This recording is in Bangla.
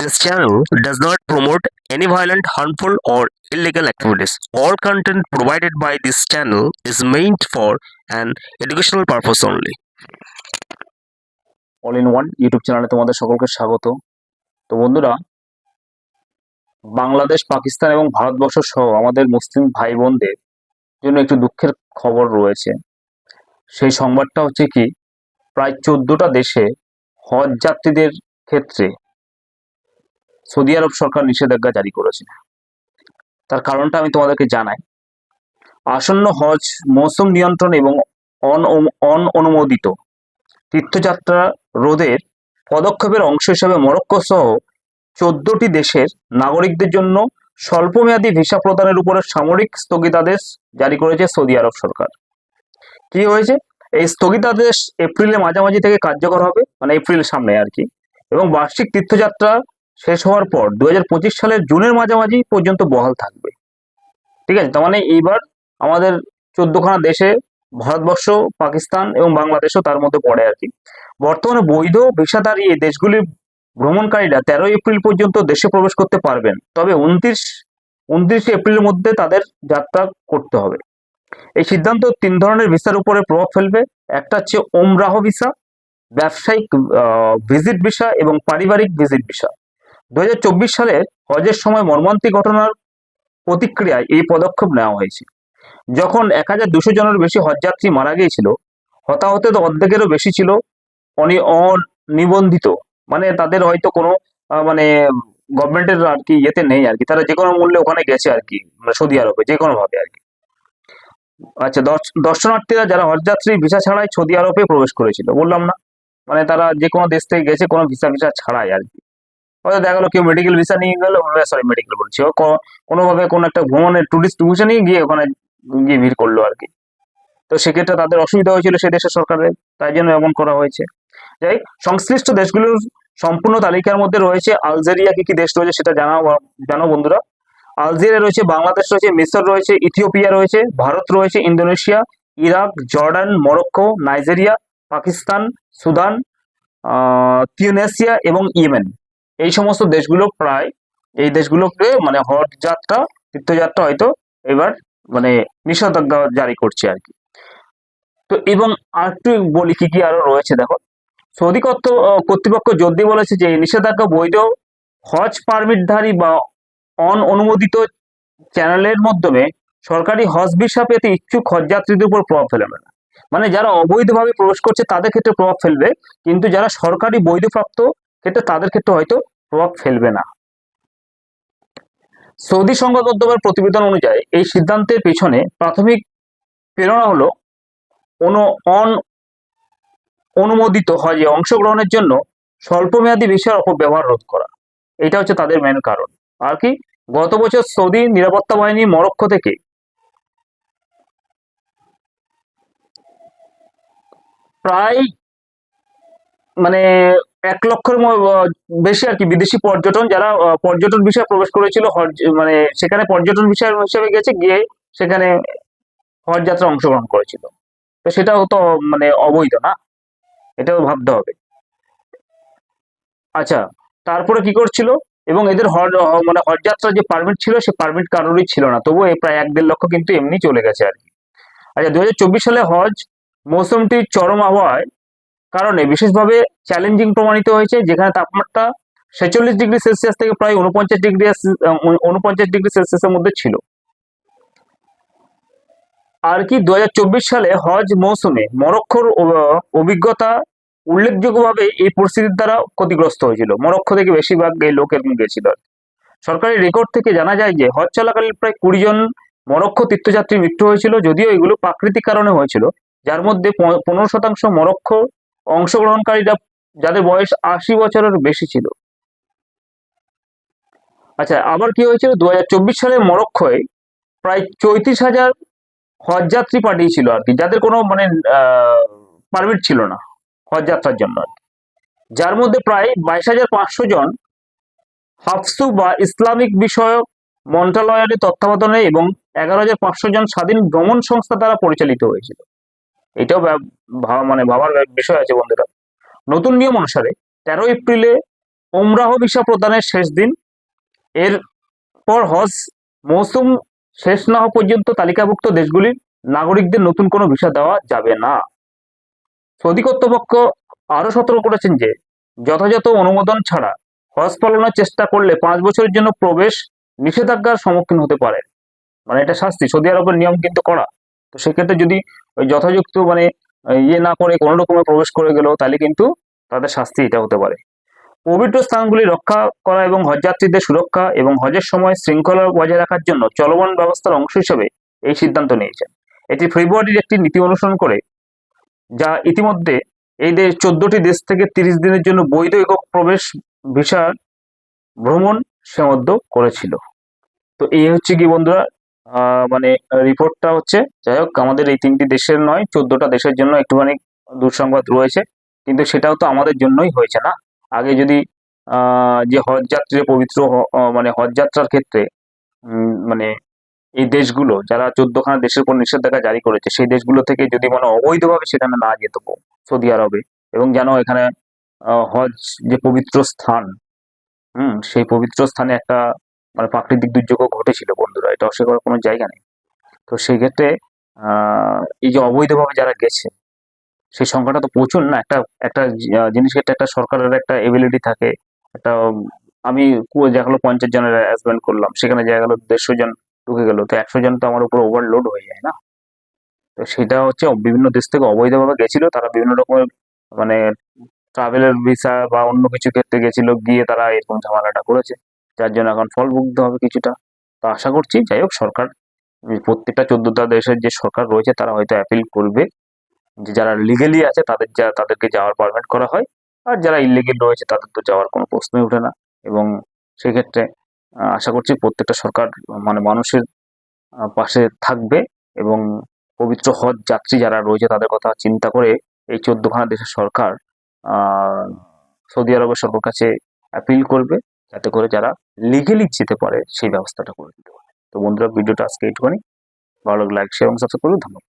This channel does not promote any violent, harmful, or illegal activities. All content provided by this channel is meant for an educational purpose only. All in one YouTube চ্যানেলে তোমাদের সকলকে স্বাগত তো বন্ধুরা বাংলাদেশ পাকিস্তান এবং ভারতবর্ষ সহ আমাদের মুসলিম ভাই বোনদের জন্য একটু দুঃখের খবর রয়েছে সেই সংবাদটা হচ্ছে কি প্রায় চোদ্দটা দেশে হজ যাত্রীদের ক্ষেত্রে সৌদি আরব সরকার নিষেধাজ্ঞা জারি করেছে। তার কারণটা আমি তোমাদেরকে জানাই। আসন্ন হজ মৌসুম নিয়ন্ত্রণ এবং অন অন অনুমোদিত তীর্থযাত্রা রোধের পদক্ষেপের অংশ হিসেবে মরক্কো সহ চোদ্দটি দেশের নাগরিকদের জন্য স্বল্পমেয়াদী ভিসা প্রদানের উপরে সামরিক স্থগিতাদেশ জারি করেছে সৌদি আরব সরকার। কি হয়েছে? এই স্থগিতাদেশ এপ্রিলের মাঝামাঝি থেকে কার্যকর হবে মানে এপ্রিলের সামনে আর কি। এবং বার্ষিক তীর্থযাত্রা শেষ হওয়ার পর দু হাজার পঁচিশ সালের জুনের মাঝামাঝি পর্যন্ত বহাল থাকবে। ঠিক আছে? তার মানে এইবার আমাদের চোদ্দখানা দেশে ভারতবর্ষ, পাকিস্তান এবং বাংলাদেশও তার মধ্যে পড়ে আর কি। বর্তমানে বৈধ ভিসাধারী এই দেশগুলির ভ্রমণকারীরা তেরো এপ্রিল পর্যন্ত দেশে প্রবেশ করতে পারবেন। তবে উনত্রিশ, উনত্রিশে এপ্রিলের মধ্যে তাদের যাত্রা করতে হবে। এই সিদ্ধান্ত তিন ধরনের ভিসার উপরে প্রভাব ফেলবে। একটা হচ্ছে ওমরাহ ভিসা, ব্যবসায়িক ভিজিট ভিসা এবং পারিবারিক ভিজিট ভিসা। দু সালের হজের সময় মর্মান্তিক ঘটনার প্রতিক্রিয়ায় এই পদক্ষেপ নেওয়া হয়েছে। যখন এক হাজার দুশো জনের বেশি হজযাত্রী মারা গিয়েছিল তো অর্ধেকেরও বেশি ছিল, অনি, অনিবন্ধিত। মানে তাদের হয়তো কোনো মানে গভর্নমেন্টের আর কি ইয়েতে নেই আর কি। তারা যে কোনো মূল্যে ওখানে গেছে আর কি মানে সৌদি আরবে, যে কোনো ভাবে আর কি। আচ্ছা দর্শ- দর্শনার্থীরা যারা হজযাত্রী ভিসা ছাড়াই সৌদি আরবে প্রবেশ করেছিল, বললাম না। মানে তারা যে কোনো দেশ থেকে গেছে, কোনো ভিসা ভিসা ছাড়াই আর কি। হয়তো দেখা গেলো কেউ মেডিকেল ভিসা নিয়ে গেল সরি মেডিকেল বলছি। ও কোনোভাবে কোনো একটা ভ্রমণের টুরিস্ট ভিসা নিয়ে গিয়ে ওখানে গিয়ে ভিড় করল আর কি। তো সেক্ষেত্রে তাদের অসুবিধা হয়েছিল সে দেশের সরকারের তাই জন্য এমন করা হয়েছে। যাই সংশ্লিষ্ট দেশগুলোর সম্পূর্ণ তালিকার মধ্যে রয়েছে আলজেরিয়া কি কি দেশ রয়েছে সেটা জানাও জানো বন্ধুরা। আলজেরিয়া রয়েছে বাংলাদেশ রয়েছে মিশর রয়েছে ইথিওপিয়া রয়েছে ভারত রয়েছে Indonesia Iraq Jordan Morocco Nigeria Pakistan Sudan আহ, তিউনেসিয়া এবং ইয়েমেন। এই সমস্ত দেশগুলো প্রায় এই দেশগুলোকে মানে হজ যাত্রা, তীর্থযাত্রা হয়তো এবার মানে নিষেধাজ্ঞা জারি করছে আর কি। তো এবং আর একটু বলি কি কি আরও রয়েছে দেখো। সৌদি কর্ত- কর্তৃপক্ষ দিয়ে বলেছে যে নিষেধাজ্ঞা বৈধ হজ পারমিটধারী বা অন অনুমোদিত চ্যানেলের মাধ্যমে সরকারি হজ ভিসা পেতে ইচ্ছুক হজযাত্রীদের উপর প্রভাব ফেলবে না। মানে যারা অবৈধভাবে প্রবেশ করছে তাদের ক্ষেত্রে প্রভাব ফেলবে, কিন্তু যারা সরকারি বৈধপ্রাপ্ত ক্ষেত্রে তাদের ক্ষেত্রে হয়তো প্রভাব ফেলবে না। সৌদি সংবাদ মাধ্যমের প্রতিবেদন অনুযায়ী এই সিদ্ধান্তের পেছনে প্রাথমিক প্রেরণা হলো অনু, অন, অনুমোদিত হজে অংশগ্রহণের জন্য স্বল্পমেয়াদী ভিসার অপব্যবহার রোধ করা। এটা হচ্ছে তাদের মেন কারণ। আর কি? গত বছর সৌদি নিরাপত্তা বাহিনী মরক্কো থেকে প্রায় মানে এক লক্ষের বেশি আর কি বিদেশি পর্যটন যারা পর্যটন বিষয়ে প্রবেশ করেছিল মানে সেখানে পর্যটন বিষয় হিসেবে গেছে, গিয়ে সেখানে হজ যাত্রা অংশগ্রহণ করেছিল। তো সেটাও তো মানে অবৈধ না? এটাও ভাবতে হবে। আচ্ছা তারপরে কি করছিল? এবং এদের হজ মানে হজ যাত্রার যে পারমিট ছিল, সে পারমিট কারোরই ছিল না। তবুও প্রায় এক দেড় লক্ষ কিন্তু এমনি চলে গেছে আর কি। আচ্ছা দু হাজার চব্বিশ সালে হজ মৌসুমটি চরম আবহাওয়ায় কারণে বিশেষভাবে চ্যালেঞ্জিং প্রমাণিত হয়েছে, যেখানে তাপমাত্রা ছেচল্লিশ ডিগ্রি সেলসিয়াস থেকে প্রায় উনপঞ্চাশ ডিগ্রি উনপঞ্চাশ ডিগ্রি সেলসিয়াসের মধ্যে ছিল। আর কি দুহাজার চব্বিশ সালে হজ মৌসুমে মরক্কোর অ- অভিজ্ঞতা উল্লেখযোগ্যভাবে এই পরিস্থিতির দ্বারা ক্ষতিগ্রস্ত হয়েছিল। মরক্কো থেকে বেশিরভাগ এই লোক এরকম গেছিল। সরকারি রেকর্ড থেকে জানা যায় যে, হজ চলাকালীন প্রায় কুড়ি জন মরক্কো তীর্থযাত্রীর মৃত্যু হয়েছিল, যদিও এগুলো প্রাকৃতিক কারণে হয়েছিল। যার মধ্যে পনেরো শতাংশ মরক্কো অংশগ্রহণকারীরা যাদের বয়স আশি বছরের বেশি ছিল। আচ্ছা আবার কি হয়েছিল? দু সালে মরক্কোয় প্রায় চৌত্রিশ হাজার হজযাত্রী পাঠিয়েছিল আর কি, যাদের কোনো মানে পারমিট ছিল না হজযাত্রার জন্য। যার মধ্যে প্রায় বাইশ হাজার পাঁচশো জন হাফসু বা ইসলামিক বিষয়ক মন্ত্রণালয়ের তত্ত্বাবধানে এবং এগারো হাজার পাঁচশো জন স্বাধীন ভ্রমণ সংস্থা দ্বারা পরিচালিত হয়েছিল। এটাও মানে ভাবার বিষয় আছে বন্ধুরা। নতুন নিয়ম অনুসারে তেরো এপ্রিলে ওমরাহ ভিসা প্রদানের শেষ দিন, এর পর হজ, মৌসুম শেষ না হওয়া পর্যন্ত তালিকাভুক্ত দেশগুলির নাগরিকদের নতুন কোনো ভিসা দেওয়া যাবে না। সৌদি কর্তৃপক্ষ আরও সতর্ক করেছেন যে, যথাযথ অনুমোদন ছাড়া হজ পালনের চেষ্টা করলে পাঁচ বছরের জন্য প্রবেশ নিষেধাজ্ঞার সম্মুখীন হতে পারে। মানে এটা শাস্তি, সৌদি আরবের নিয়ম কিন্তু করা তো সেক্ষেত্রে যদি যথাযুক্ত মানে ইয়ে না করে কোনো রকমের প্রবেশ করে গেল, তাহলে কিন্তু তাদের শাস্তি এটা হতে পারে। পবিত্র স্থানগুলি রক্ষা করা এবং হজযাত্রীদের সুরক্ষা এবং হজের সময় শৃঙ্খলা বজায় রাখার জন্য চলমান ব্যবস্থার অংশ হিসেবে এই সিদ্ধান্ত নিয়েছেন এটি ফেব্রুয়ারির একটি নীতি অনুসরণ করে, যা ইতিমধ্যে এই দেশ চোদ্দটি দেশ থেকে তিরিশ দিনের জন্য বৈধ একক প্রবেশ ভিসা ভ্রমণ সীমাবদ্ধ করেছিল। তো এই হচ্ছে কি বন্ধুরা মানে রিপোর্টটা হচ্ছে, যাই হোক, আমাদের এই তিনটি দেশের নয়, চোদ্দটা দেশের জন্য একটুখানি দুঃসংবাদ রয়েছে, কিন্তু সেটাও তো আমাদের জন্যই হয়েছে না। আগে যদি যে হজ যাত্রীর পবিত্র মানে হজ যাত্রার ক্ষেত্রে মানে এই দেশগুলো, যারা চোদ্দখানা দেশের উপর নিষেধাজ্ঞা জারি করেছে, সেই দেশগুলো থেকে যদি মানে অবৈধভাবে সেখানে না যেত সৌদি আরবে, এবং যেন এখানে হজ যে পবিত্র স্থান, হুম, সেই পবিত্র স্থানে একটা মানে প্রাকৃতিক দুর্যোগও ঘটেছিল বন্ধুরা এটা অস্বীকার কোনো জায়গা নেই। তো সেক্ষেত্রে আহ, এই যে অবৈধভাবে যারা গেছে সেই সংখ্যাটা তো প্রচুর না? একটা একটা জিনিস ক্ষেত্রে একটা সরকারের একটা এবিলিটি থাকে একটা আমি দেখা গেলো পঞ্চাশ জনের অ্যারেঞ্জমেন্ট করলাম সেখানে দেখা গেলো দেড়শো জন ঢুকে গেলো তো একশো জন তো আমার উপর ওভারলোড হয়ে যায় না? তো সেটা হচ্ছে বিভিন্ন দেশ থেকে অবৈধভাবে গেছিল তারা বিভিন্ন রকমের মানে ট্রাভেলের ভিসা বা অন্য কিছু ক্ষেত্রে গেছিল গিয়ে তারা এরকম ঝামেলাটা করেছে। যার জন্য এখন ফল ভুগতে হবে কিছুটা। তো আশা করছি, যাই হোক, সরকার প্রত্যেকটা চোদ্দটা দেশের যে সরকার রয়েছে, তারা হয়তো অ্যাপিল করবে যে যারা লিগেলি আছে, তাদের যা, তাদেরকে যাওয়ার পারমিট করা হয়। আর যারা ইলিগেল রয়েছে, তাদের তো যাওয়ার কোনো প্রশ্নই ওঠে না। এবং সেক্ষেত্রে আশা করছি প্রত্যেকটা সরকার মানে মানুষের পাশে থাকবে এবং পবিত্র হজ যাত্রী যারা রয়েছে, তাদের কথা চিন্তা করে এই চোদ্দখানা দেশের সরকার সৌদি আরবের সরকার কাছে অ্যাপিল করবে। যাতে করে যারা লিগেলি যেতে পারে সেই ব্যবস্থাটা করে দিতে পারে। তো বন্ধুরা, ভিডিওটা আজকে এইটুখানি ভালো লাগে লাইক শেয়ার এবং সাবস্ক্রাইব করুন। ধন্যবাদ।